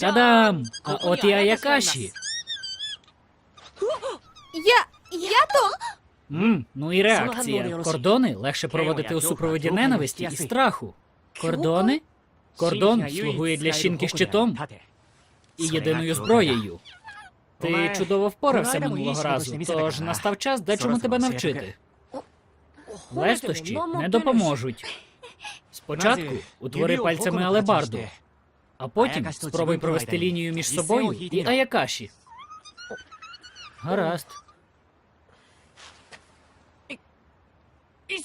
Та-дам! А от і Аякаші. Я. я то. Мм, ну і реакція. Кордони легше проводити у супроводі ненависті і страху. Кордони? Кордон слугує для щінки щитом і єдиною зброєю. Ти чудово впорався минулого разу, тож настав час дечому тебе навчити. Лестощі не допоможуть. Спочатку утвори пальцями алебарду, а потім спробуй провести лінію між собою і Аякаші. Гаразд.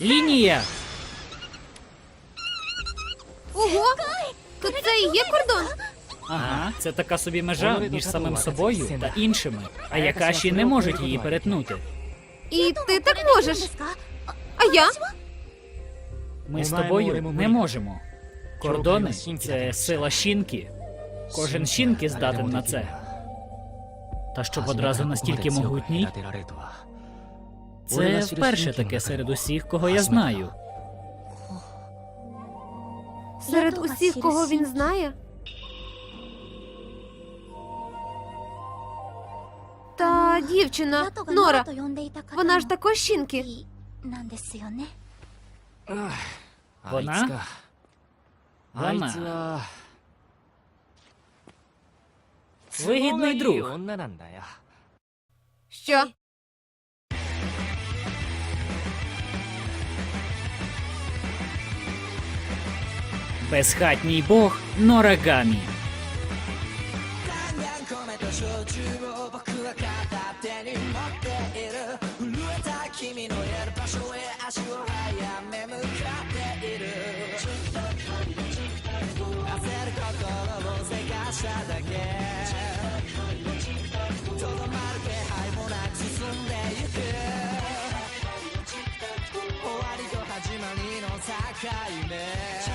Лінія! Ого! То це і є кордон? Ага, це така собі межа між самим собою та іншими, а Якаші не можуть її перетнути. І ти так можеш. А я? Ми з тобою не можемо. Кордони це сила щінки. Кожен щінки здатен на це. Та щоб одразу настільки могутній, це вперше таке серед усіх, кого я знаю. Серед усіх, кого він знає. Та дівчина, Нора, вона ж також щінки. Вона? Вигідний друг. Що? Безхатній бог Норагамі. だけ。とどまる気配もなく進んでゆく。終わりと始まりの境目。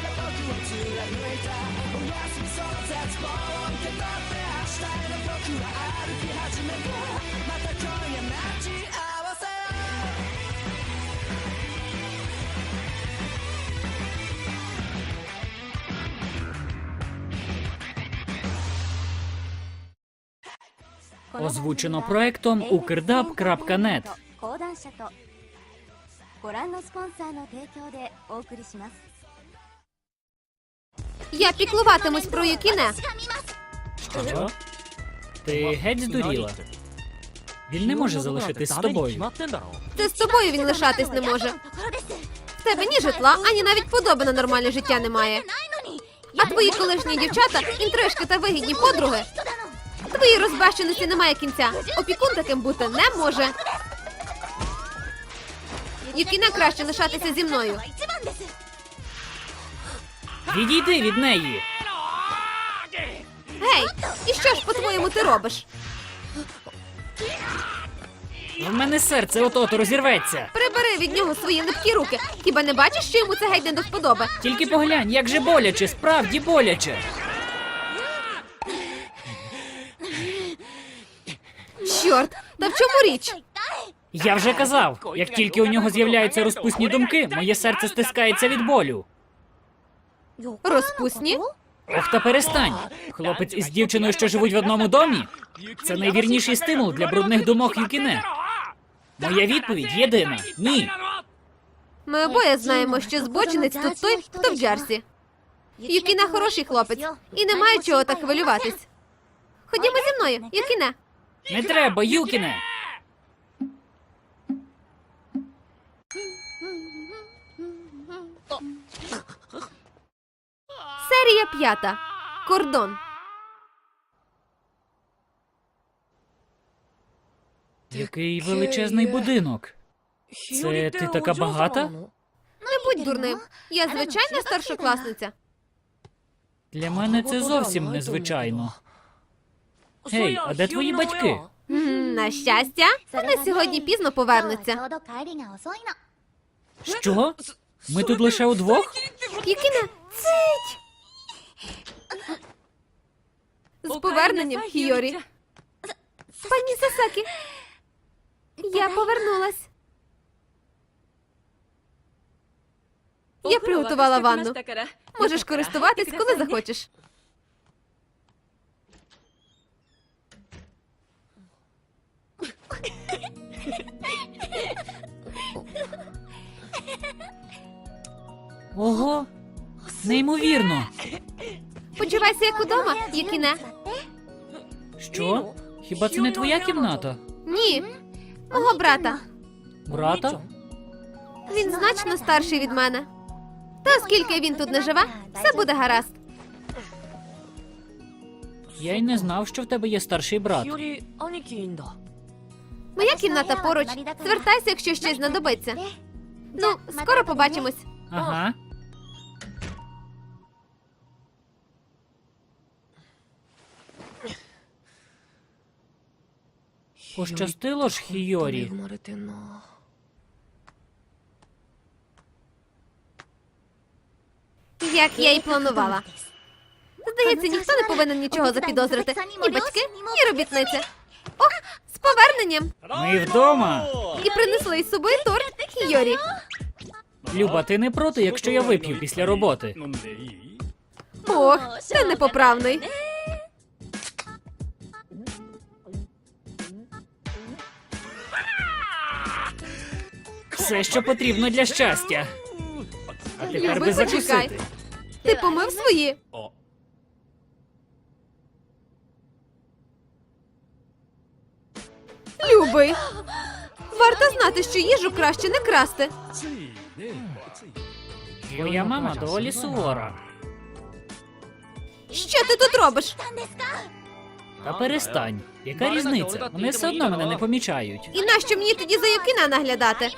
Озвучено проектом ukrdub.net 講談社とご覧のスポンサーの提供でお送りします Я піклуватимусь про Юкіне. Що? Ти геть здуріла. Він не може залишитись з тобою. Ти з тобою він лишатись не може. В тебе ні житла, ані навіть подоби на нормальне життя немає. А твої колишні дівчата, інтрижки та вигідні подруги. Твоїй розбещеності немає кінця. Опікун таким бути не може. Юкіне краще лишатися зі мною. Відійди від неї. Гей, і що ж по-твоєму ти робиш? В мене серце от-от розірветься. Прибери від нього свої липкі руки. Хіба не бачиш, що йому це геть не до вподоби? Тільки поглянь, як же боляче, справді боляче. Чорт, та в чому річ? Я вже казав, як тільки у нього з'являються розпусні думки, моє серце стискається від болю. Розпусні? Ох, та перестань. Хлопець із дівчиною, що живуть в одному домі. Це найвірніший стимул для брудних думок Юкіне. Моя відповідь єдина: ні. Ми обоє знаємо, що збочинець тут той, хто в Джерсі. Юкіне хороший хлопець, і немає чого так хвилюватись. Ходімо зі мною, Юкіне. Не треба, Юкіне. Серія п'ята. Кордон. Який величезний будинок. Це ти така багата? Ну Не будь дурним. Я звичайна старшокласниця. Для мене це зовсім незвичайно. Гей, а де твої батьки? На щастя, вони сьогодні пізно повернуться. Що? Ми тут лише удвох? Кікіне, цить! З поверненням, Хіорі. Пані Сасакі, я повернулась. Я приготувала ванну. Можеш користуватись, коли захочеш. Ого! Неймовірно. Почувайся як удома, як і не. Що? Хіба це не твоя кімната? Ні, мого брата. Брата? Він значно старший від мене. Та оскільки він тут не живе, все буде гаразд. Я й не знав, що в тебе є старший брат. Моя кімната поруч. Звертайся, якщо щось знадобиться. Ну, скоро побачимось. Ага. Пощастило ж Хіорі. Як я й планувала. Здається, ніхто не повинен нічого запідозрити. Ні батьки, ні робітниця. О, з поверненням. Ми вдома. І принесли із собою торт Хіорі. Люба, ти не проти, якщо я вип'ю після роботи. Ох, ти непоправний. Все, що потрібно для щастя. А тепер Люби, би почекай. закусити. Ти помив свої. Любий. Варто знати, що їжу краще не красти. Твоя мама доволі сувора. Що ти тут робиш? Та перестань. Яка різниця? Вони все одно мене не помічають. І нащо мені тоді за Юкіна наглядати?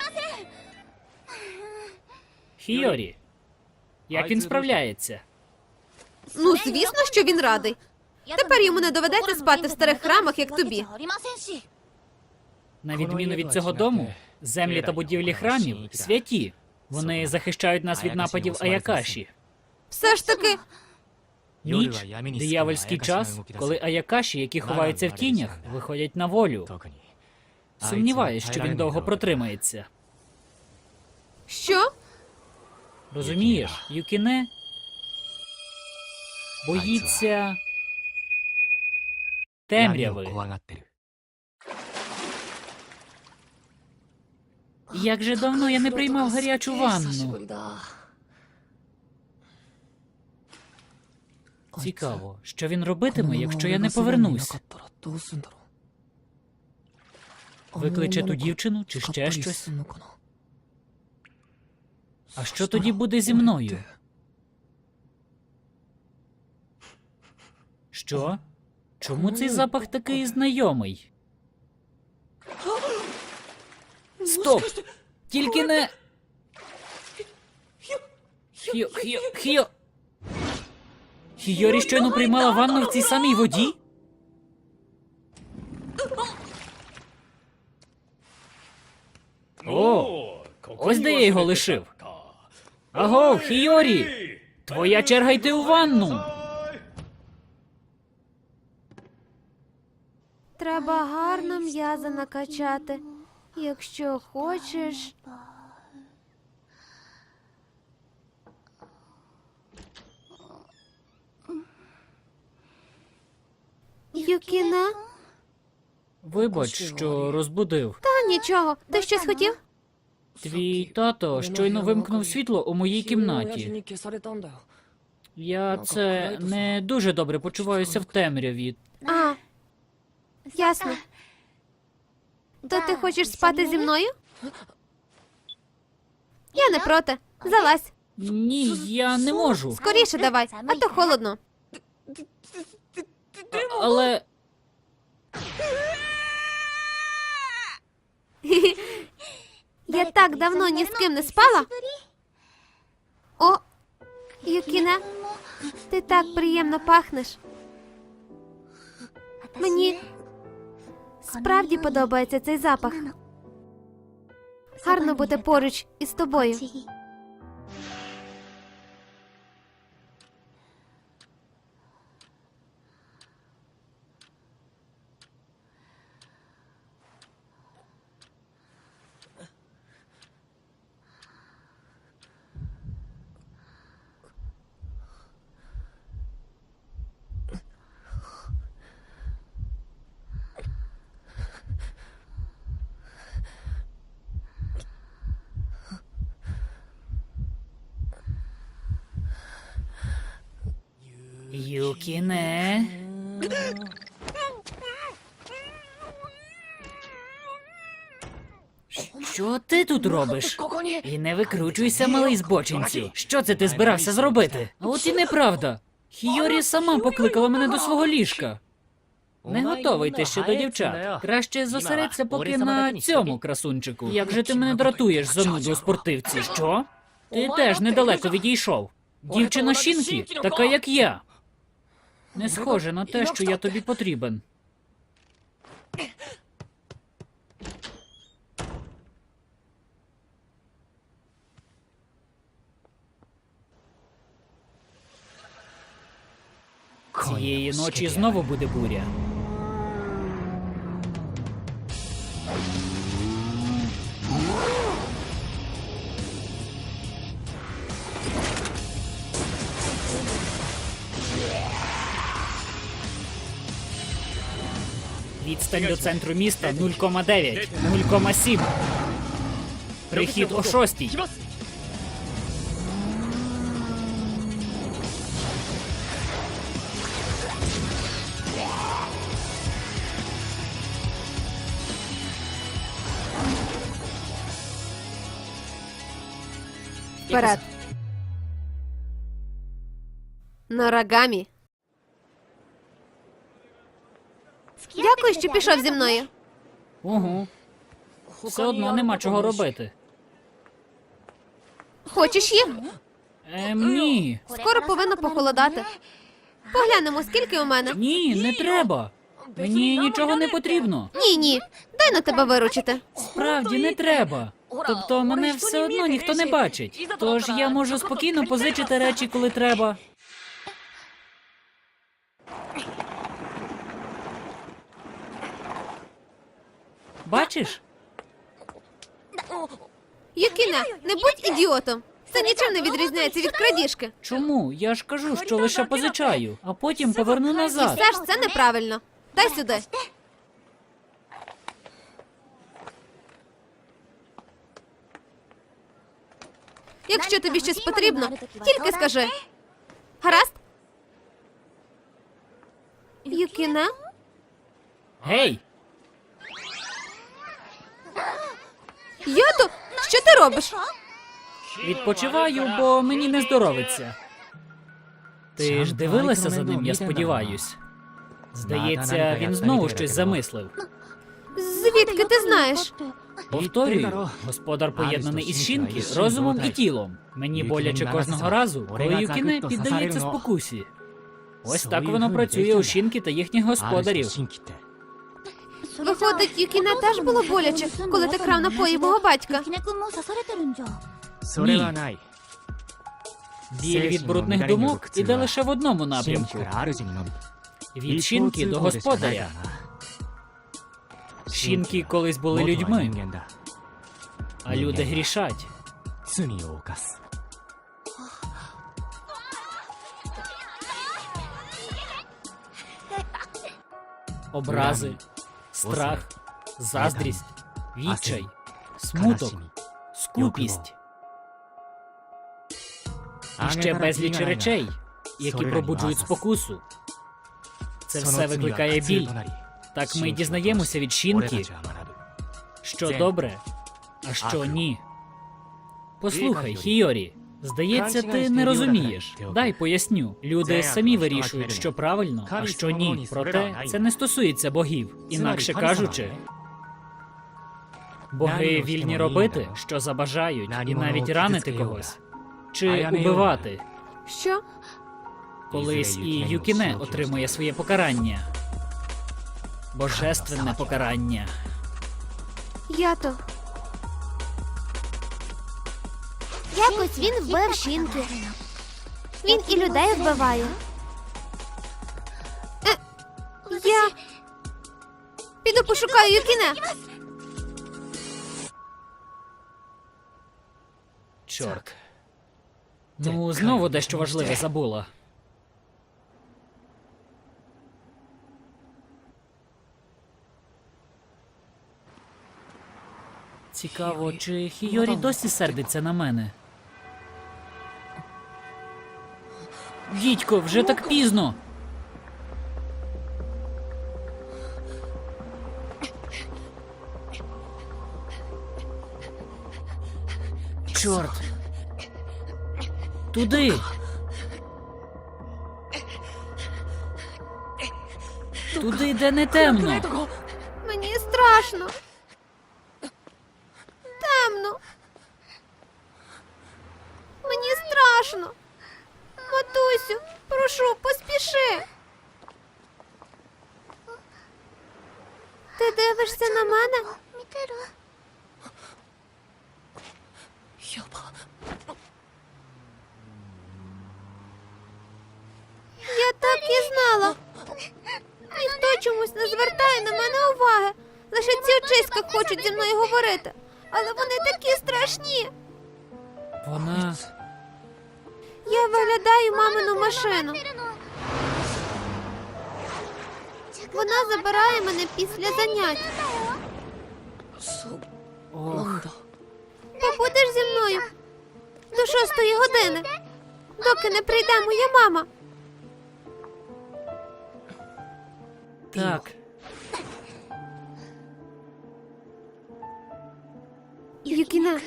Фіорі, як він справляється? Ну, звісно, що він радий. Тепер йому не доведеться спати в старих храмах, як тобі. На відміну від цього дому, землі та будівлі храмів святі. Вони захищають нас від нападів Аякаші. Все ж таки, Ніч, диявольський час, коли Аякаші, які ховаються в тінях, виходять на волю. Сумніваюсь, що він довго протримається. що? Розумієш, Юкіне боїться темряви. Як же давно я не приймав гарячу ванну. Цікаво, що він робитиме, якщо я не повернусь. Викличе ту дівчину чи ще щось. А що тоді буде зі мною? Що? Чому цей запах такий знайомий? Стоп! Тільки не. Хіо, хіо, хіо. Хіорі щойно приймала ванну в цій самій воді? О, ось де я його лишив. Аго, Хіорі! Твоя черга йти у ванну. Треба гарно м'язи накачати. Якщо хочеш. Юкіне? Вибач, що розбудив. Та нічого. Ти щось хотів? Твій тато щойно вимкнув світло у моїй кімнаті. Я це не дуже добре почуваюся в темряві. А, ясно. То ти хочеш спати зі мною? Я не проти. Залазь. Ні, я не можу. Скоріше давай, а то холодно. Але Я так давно ні з ким не спала. О, Юкіне, Ти так приємно пахнеш. Мені справді подобається цей запах. Гарно бути поруч із тобою. Юкіне. Що ти тут робиш? І не викручуйся, малий збочинці. Що це ти збирався зробити? От і неправда. Хіорі сама покликала мене до свого ліжка. Не готовий ти ще до дівчат. Краще зосередься поки на цьому красунчику. Як же ти мене дратуєш зануду спортивці? Що? Ти теж недалеко відійшов. Дівчина Шінкі, така як я. Не схоже на те, що я тобі потрібен. Цієї ночі знову буде буря. Відстань до центру міста 0,9, 0,7. Прихід о 6. Вперед. Норагамі. Дякую, що пішов зі мною. Угу. Все одно нема чого робити. Хочеш їх? Ем, ні. Скоро повинно похолодати. Поглянемо, скільки у мене. Ні, не треба. Мені нічого не потрібно. Ні, ні. Дай на тебе виручити. Справді не треба. Тобто мене все одно ніхто не бачить. Тож я можу спокійно позичити речі, коли треба. Бачиш? Юкіне, не будь ідіотом. Це нічим не відрізняється від крадіжки. Чому? Я ж кажу, що лише позичаю, а потім поверну назад. все ж це неправильно. Дай сюди. Якщо тобі щось потрібно, тільки скажи. Гаразд? Юкіне? Гей! Ято? Що ти робиш? Відпочиваю, бо мені не здоровиться. Ти ж дивилася за ним, я сподіваюсь. Здається, він знову щось замислив. Звідки ти знаєш? Повторюю, господар поєднаний із жінки розумом і тілом. Мені боляче кожного разу, коли Юкіне піддається спокусі. Ось так воно працює у жінки та їхніх господарів. Виходить, Юкіне теж було боляче, коли ти крав напої мого батька. Ні. Ні. Від брудних думок іде лише в одному напрямку. Від Шінкі до господаря. Щінки колись були людьми, а люди грішать. Образи, страх, заздрість, відчай, смуток, скупість. І ще безліч речей, які пробуджують спокусу. Це все викликає біль. Так ми дізнаємося від Шінкі, що добре, а що ні. Послухай, Хіорі здається, ти не розумієш. Дай поясню. Люди самі вирішують, що правильно, а що ні. Проте це не стосується богів. Інакше кажучи, боги вільні робити, що забажають, і навіть ранити когось чи убивати. Що? Колись і Юкіне отримує своє покарання. Божественне покарання. Ято. Якось він вбив шинки. Він і людей вбиває. Е, я піду пошукаю Юкіне. Чорт. Ну, знову дещо важливе забула. Цікаво, чи Хійорі досі сердиться на мене? Дідько, вже так пізно. Чорт. Туди. Туди, де не темно. Мені страшно. Темно. Мені страшно. Матусю, прошу, поспіши. Ти дивишся на мене? Я так і знала. Ніхто чомусь не звертає на мене уваги. Лише ці очиська хочуть зі мною говорити. Але вони такі страшні. Вона я виглядаю мамину машину. Вона забирає мене після занять. Побудеш зі мною до шостої години, доки не прийде моя мама. Так. Юкіна.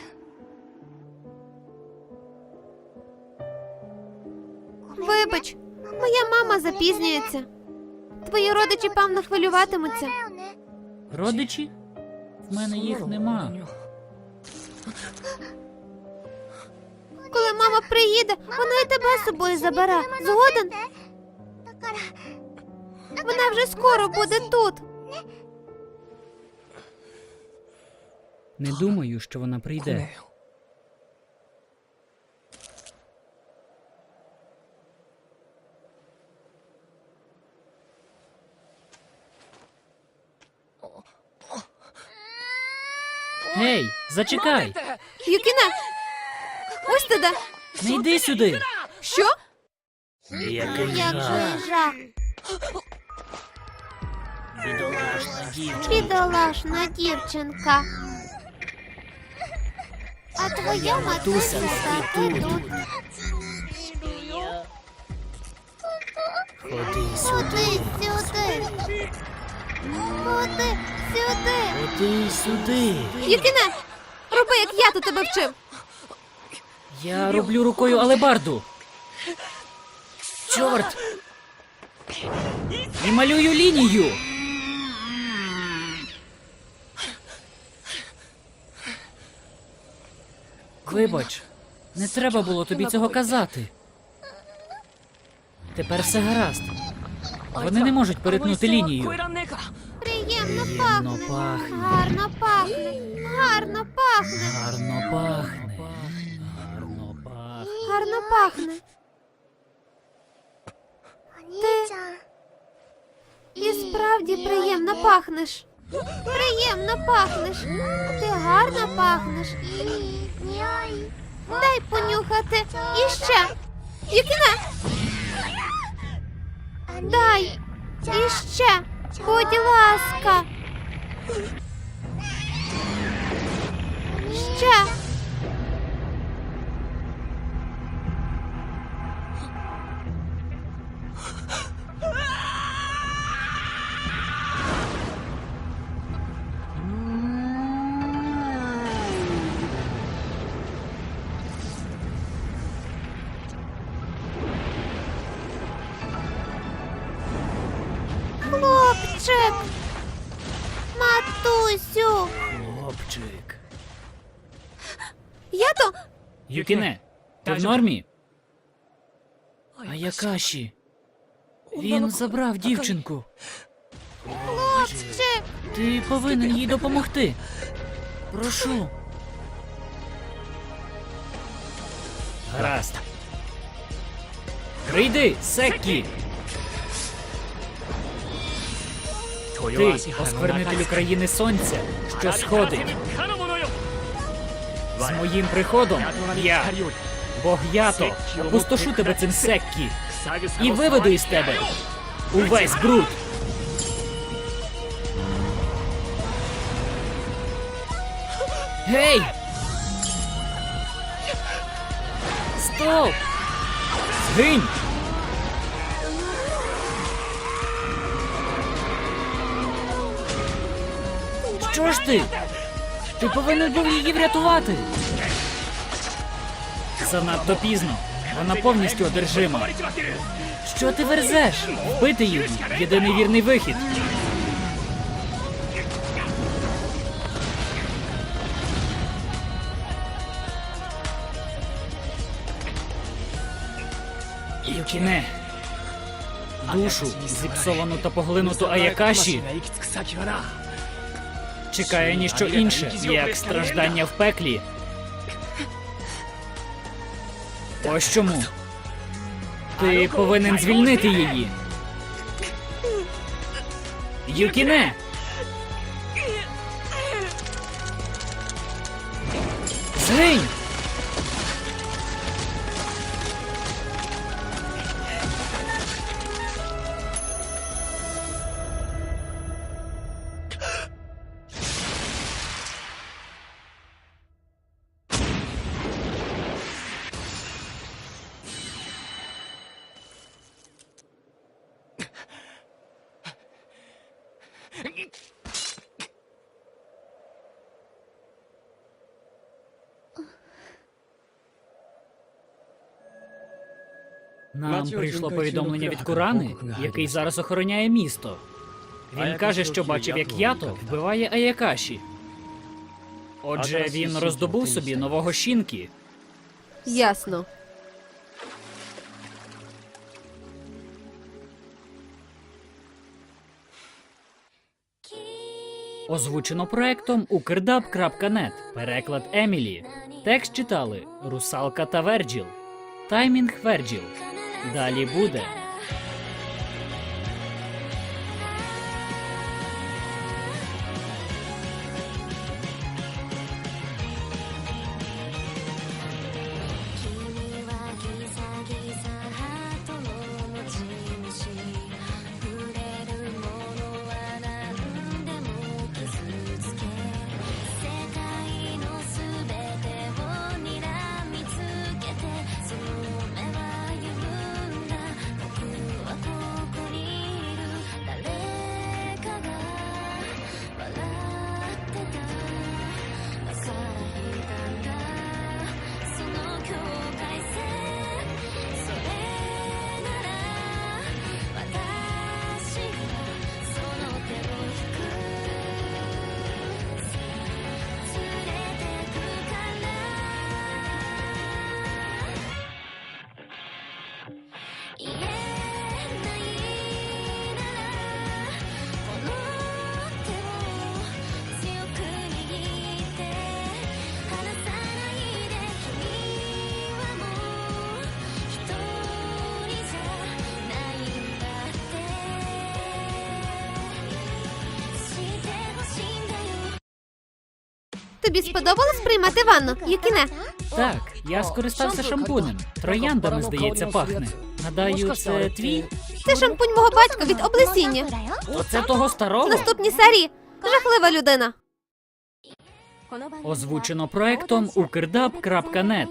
Вибач, моя мама запізнюється. Твої родичі, певно, хвилюватимуться. Родичі? В мене їх нема. Коли мама приїде, вона і тебе з собою забере. Згоден? Вона вже скоро буде тут. Не думаю, що вона прийде. Зачекай! Юкіне! Ось ти де. Не йди сюди! Що? Який Як жах. Бідолашна дівчина. Бідолашна дівчинка. А твоя матуся тут. Ходи сюди. Ходи сюди. Ходи сюди. Ходи сюди. Юкіне, Роби, як я то тебе вчив. Я роблю рукою алебарду. Чорт! І малюю лінію. Вибач, не треба було тобі цього казати. Тепер все гаразд. Вони не можуть перетнути лінію. Приємно пахне. пахне. Гарно пахне. Гарно пахне. Гарно пахне. Гарно пахне. Гарно пахне. Ти і справді приємно пахнеш. Приємно пахнеш. Ти гарно пахнеш. Дай понюхати іще. Юкіна! Дай іще. Будь ласка. Ще. Я то? Юкіне, ти в нормі? А Якаші. Він забрав дівчинку. Хлопче, Ти повинен їй допомогти. Прошу. Гаразд. Прийди, Секкі! Ти, осквернителю країни сонця, що сходить. З моїм приходом я, Бог Ято, опустошу тебе цим Секкі і виведу із тебе увесь бруд. Гей! Стоп! Згинь! Що ж ти? Ти повинен був її врятувати. Занадто пізно. Вона повністю одержима. Що ти верзеш? Вбити її єдиний вірний вихід. Юкіне. Душу, зіпсовану та поглинуту Аякаші, чекає ніщо інше, як страждання в пеклі. Ось чому. Ти повинен звільнити її. Юкіне! Згинь! Нам прийшло повідомлення від Курани, який зараз охороняє місто. Він каже, що бачив, як Ято вбиває Аякаші. Отже, він роздобув собі нового щінки. ясно. Озвучено проектом ukrdub.net. Переклад Емілі. Текст читали Русалка та Верджіл. Таймінг Верджіл. Далі буде.「Тобі сподобалось приймати ванну, Юкіне? Так, я скористався шампунем. Трояндами, здається, пахне. Гадаю, це твій? Це шампунь мого батька від облесіння. Оце того старого? наступній серії жахлива людина. Озвучено проектом ukrdub.net.